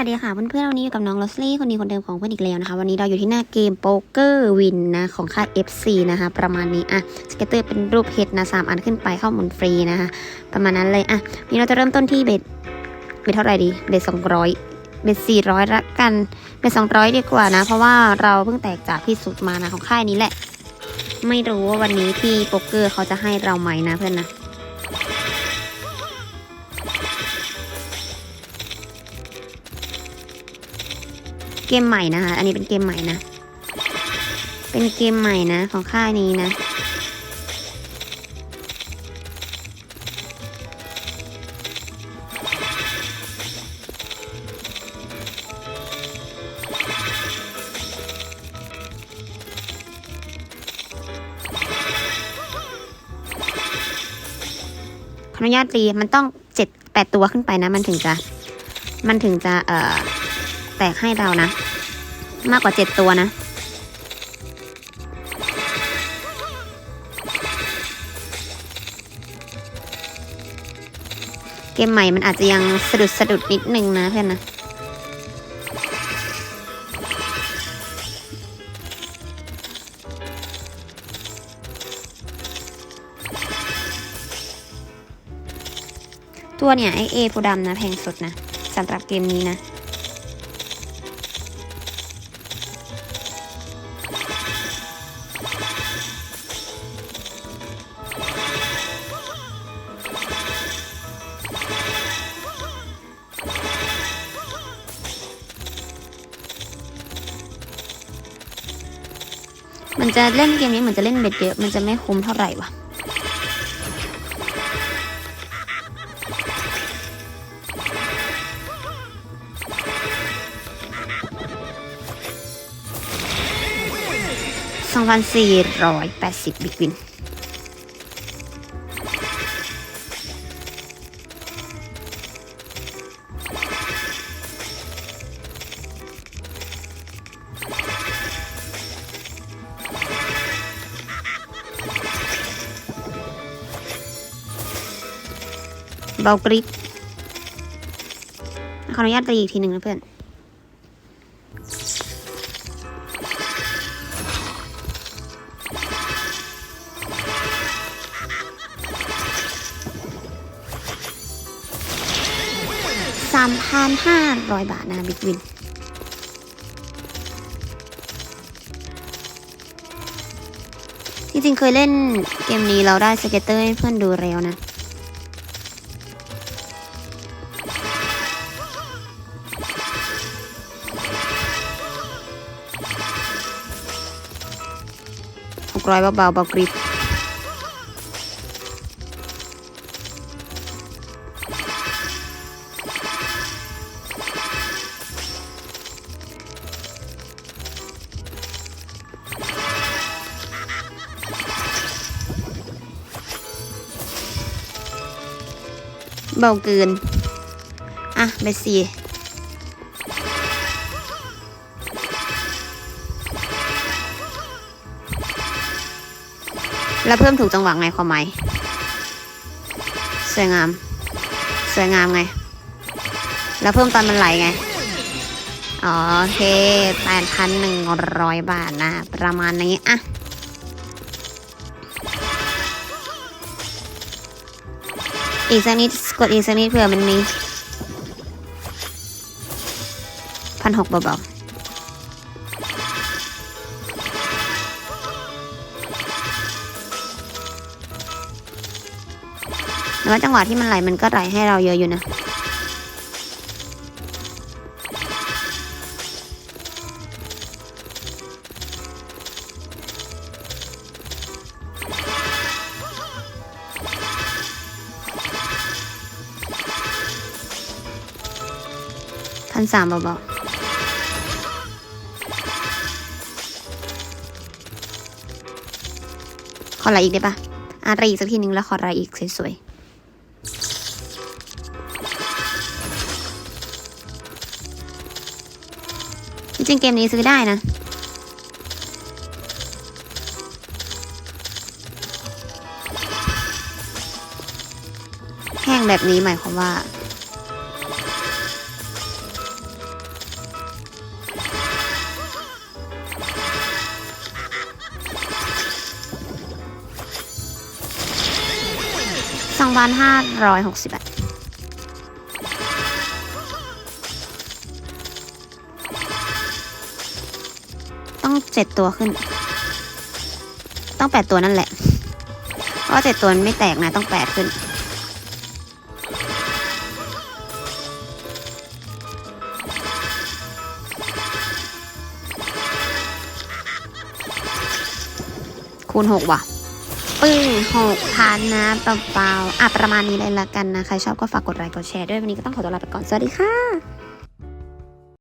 สวัสดีค่ะเพื่อนๆวันนี้อยู่กับน้องลอสลี่คนดีคนเดิมของเพื่อนอีกแล้วนะคะ วันนี้เราอยู่ที่หน้าเกมโป๊กเกอร์วินนะของค่าย FC นะคะ ประมาณนี้อะสเก็ตเตอร์เป็นรูปเห็ดนะสามอันขึ้นไปเข้าหมุนฟรีนะคะประมาณนั้นเลยอะนี่เราจะเริ่มต้นที่เบ็ดเบ็ดเท่าไหร่ดีเบ็ดสองร้อยเบ็ดสี่ร้อยละกันเบ็ดสองร้อยดีกว่านะ เพราะว่าเราเพิ่งแตกจากที่สุดมานะของค่ายนี้แหละ ไม่รู้ว่าวันนี้ที่โป๊กเกอร์เขาจะให้เราไหมนะเพื่อนนะ เกมใหม่นะคะ อันนี้เป็นเกมใหม่นะ เป็นเกมใหม่นะ ของค่ายนี้นะขออนุญาตตีมันต้องเจ็ดแปดตัวขึ้นไปนะ มันถึงจะ มันถึงจะ เอ่อ แตกให้เรานะ มากกว่าเจ็ดตัวนะ เกมใหม่มันอาจจะยังสะดุดสะดุดนิดนึงนะเพื่อนนะตัวเนี่ยไอเอผู้ดำนะแพงสุดนะสำหรับเกมนี้นะ มันจะเล่นเกมนี้เหมือนจะเล่นเบ็ดเยอะ มันจะไม่คุ้มเท่าไหร่วะสองพันสี่ร้อยแปดสิบบิกวิน บากริปขออนุญาตตีอีกทีหนึ่งนะเพื่อนสามพันห้าร้อยบาทนะบิ๊กวินจริงๆเคยเล่นเกมนี้เราได้สเก็ตเตอร์ให้เพื่อนดูแล้วนะ กร้อยเบาๆเบากริบเบาเกิน อะเบสซี่ แล้วเพิ่มถูกจังหวะไงความหมายสวยงาม สวยงามไง แล้วเพิ่มตอนมันไหลไงโอเคแปดพันหนึ่งร้อยบาทนะ ประมาณนี้อะอีกสักนิดกดอีกสักนิดเผื่อมันมีพันหกเบาๆ แต่ว่าจังหวะที่มันไหลมันก็ไหลให้เราเยอะอยู่นะพันสามเบาๆขออะไรอีกได้ปะอะอะไรอีกสักทีหนึ่งแล้วขออะไรอีกสวยๆ จริงเกมนี้ซื้อได้นะ แห้งแบบนี้หมายความว่า สองพันห้าร้อยหกสิบบาท จ็ดตัวขึ้น ต้องแปดตัวนั่นแหละเพราะเจ็ดตัวมันไม่แตกนะต้องแปดขึ้น คูณหกว่ะปึ้งหกพันนะเปล่าๆอะประมาณนี้เลยละกันนะ ใครชอบก็ฝากกดไลค์กดแชร์ด้วย วันนี้ก็ต้องขอตัวลาไปก่อน สวัสดีค่ะ